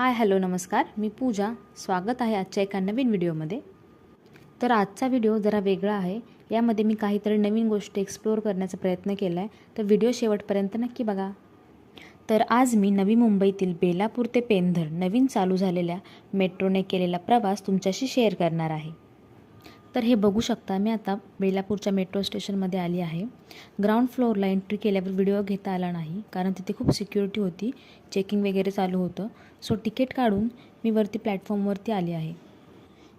Hi hello नमस्कार. मी पूजा. स्वागत आहे आजच्या एका नवीन व्हिडिओमध्ये. तर आजचा व्हिडिओ जरा वेगळा आहे. यामध्ये मी काहीतरी नवीन गोष्टी एक्सप्लोअर करण्याचा प्रयत्न केला आहे तर व्हिडिओ शेवटपर्यंत नक्की बघा. तर आज मी नवी मुंबईतील बेलापूर ते पेंधर नवीन चालू झालेल्या मेट्रोने केलेला प्रवास तुमच्याशी शेअर करणार आहे. तर हे बघू शकता मी आता बेलापूरच्या मेट्रो स्टेशनमध्ये आली आहे. ग्राउंड फ्लोअरला एंट्री केल्यावर व्हिडिओ घेता आला नाही कारण तिथे खूप सिक्युरिटी होती चेकिंग वगैरे चालू होतं. सो तिकीट काढून मी वरती प्लॅटफॉर्मवरती आली आहे.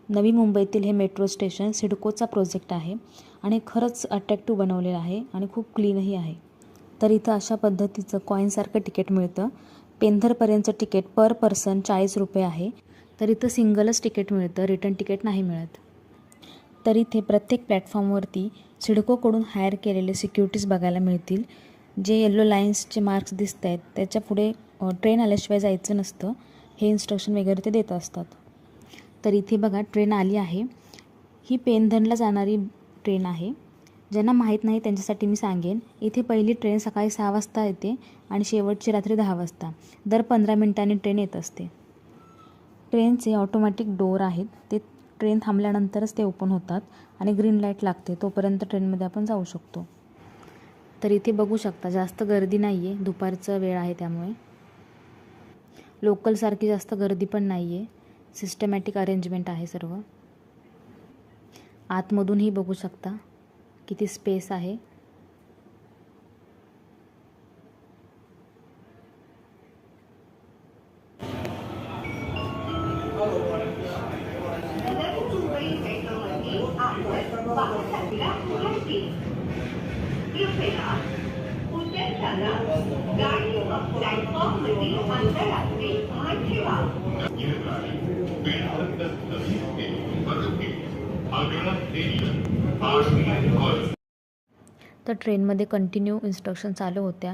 नवी मुंबईतील हे मेट्रो स्टेशन सिडकोचा प्रोजेक्ट आहे आणि खरंच अट्रॅक्टिव्ह बनवलेलं आहे आणि खूप क्लीनही आहे. तर इथं अशा पद्धतीचं कॉईनसारखं तिकीट मिळतं. पेंधरपर्यंतचं तिकीट पर पर्सन चाळीस रुपये आहे. तर इथं सिंगलच तिकीट मिळतं रिटर्न तिकीट नाही मिळत. तर इथे प्रत्येक प्लॅटफॉर्मवरती सिडकोकडून हायर केलेले सिक्युरिटीज बघायला मिळतील. जे येल्लो लाईन्सचे मार्क्स दिसत आहेत त्याच्या पुढे ट्रेन आल्याशिवाय जायचं नसतं. हे इन्स्ट्रक्शन वगैरे ते देत असतात. तर इथे बघा ट्रेन आली आहे. ही पेनधनला जाणारी ट्रेन आहे. ज्यांना माहीत नाही त्यांच्यासाठी मी सांगेन. इथे पहिली ट्रेन सकाळी सहा वाजता येते आणि शेवटची रात्री दहा वाजता. दर पंधरा मिनिटांनी ट्रेन येत असते. ट्रेनचे ऑटोमॅटिक डोअर आहेत. ते ट्रेन थांबल्यानंतरच ते ओपन होतात आणि ग्रीन लाइट लागते तोपर्यंत ट्रेनमध्ये आपण जाऊ शकतो. तर इथे बघू शकता जास्त गर्दी नाही आहे दुपारचं वेळ आहे त्यामुळे. लोकलसारखी जास्त गर्दी पण नाही आहे सिस्टमॅटिक अरेंजमेंट आहे सर्व. आतमधूनही बघू शकता किती स्पेस आहे. कृपया गाडी व ठेवा तर ट्रेनमध्ये कंटिन्यू इन्स्ट्रक्शन चालू होत्या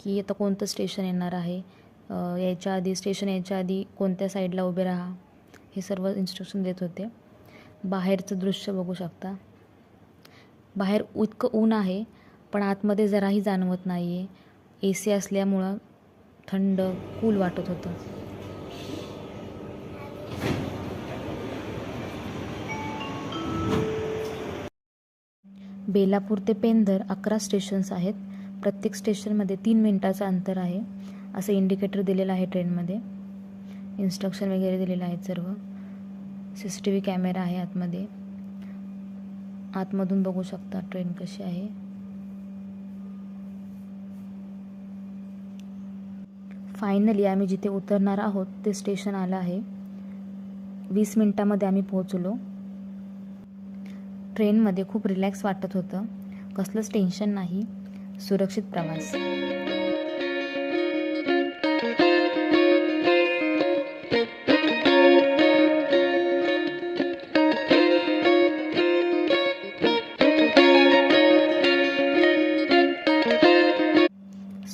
की आता कोणतं स्टेशन येणार आहे? यायच्या आधी स्टेशन यायच्या आधी कोणत्या साईडला उभे राहा? हे सर्व इन्स्ट्रक्शन देत होते. बाहेरचं दृश्य बघू शकता. बाहेर इतकं ऊन आहे पण आतमध्ये जराही जाणवत नाही आहे ए सी असल्यामुळं थंड कूल वाटत होतं. बेलापूर ते पेंधर अकरा स्टेशन्स आहेत. प्रत्येक स्टेशनमध्ये तीन मिनटाचं अंतर आहे असं इंडिकेटर दिलेलं आहे ट्रेनमध्ये इन्स्ट्रक्शन वगैरे दिलेलं आहेत सर्व. C C T V camera आहे आतमध्ये. आतमधून बघू शकता ट्रेन कशी आहे. फायनली आम्ही जिथे उतरणार आहोत ते स्टेशन आलं आहे. वीस मिनटामध्ये आम्ही पोहोचलो. ट्रेनमध्ये खूप रिलॅक्स वाटत होतं. कसलंच टेन्शन नाही. सुरक्षित प्रवास.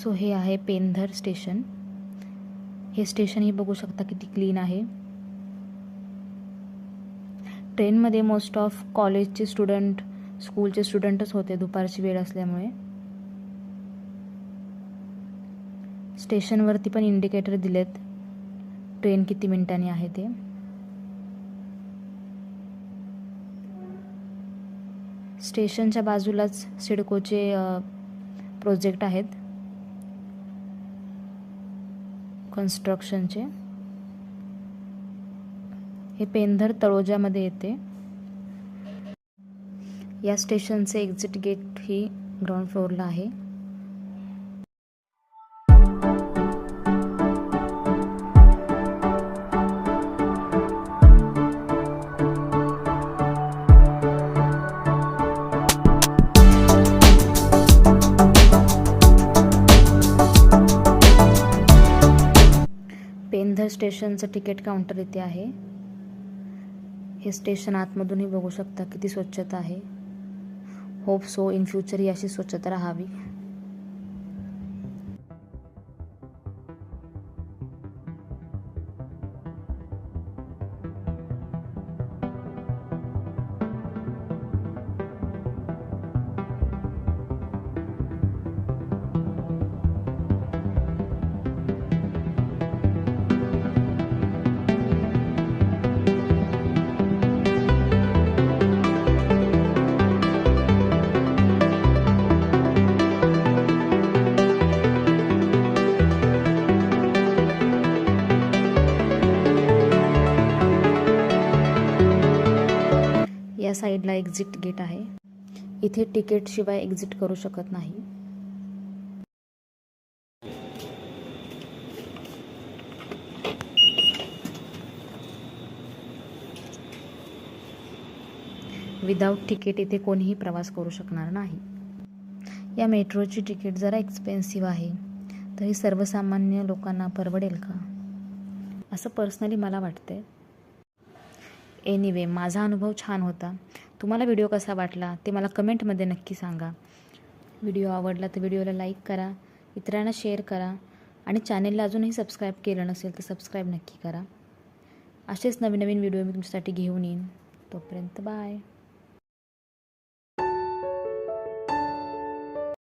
सो हे आहे पेंधर स्टेशन. हे स्टेशनही बघू शकता किती क्लीन आहे. ट्रेनमध्ये मोस्ट ऑफ कॉलेजचे स्टुडंट स्कूलचे स्टुडंटच होते दुपारची वेळ असल्यामुळे. स्टेशनवरती पण इंडिकेटर दिलेत. ट्रेन किती मिनिटांनी आहे ते. स्टेशनच्या बाजूलाच सिडकोचे प्रोजेक्ट आहेत. कन्स्ट्रक्शनचे हे पेंधर तळोजामध्ये येते. या स्टेशनचे एक्झिट गेट ही ग्राउंड फ्लोअरला आहे. स्टेशनचं तिकीट काउंटर इथे आहे. हे स्टेशन आतमधूनही बघू शकता किती स्वच्छता आहे. होप सो इन फ्युचर ही अशी स्वच्छता राहावी. साईडला एक्झिट गेट आहे. इथे तिकीटशिवाय एक्झिट करू शकत नाही. विदाऊट तिकीट इथे कोणीही प्रवास करू शकणार नाही. या मेट्रोची तिकीट जरा एक्सपेन्सिव्ह आहे. तरी सर्वसामान्य लोकांना परवडेल का? असं पर्सनली मला वाटतं एनिवे माझा अनुभव छान होता. तुम्हाला व्हिडिओ कसा वाटला ते मला कमेंटमध्ये नक्की सांगा. व्हिडिओ आवडला तर व्हिडिओला लाईक करा इतरांना शेअर करा आणि चॅनेलला अजूनही सबस्क्राईब केलं नसेल तर सबस्क्राईब नक्की करा. असेच नवीन नवीन व्हिडिओ मी तुमच्यासाठी घेऊन येईन. तोपर्यंत बाय.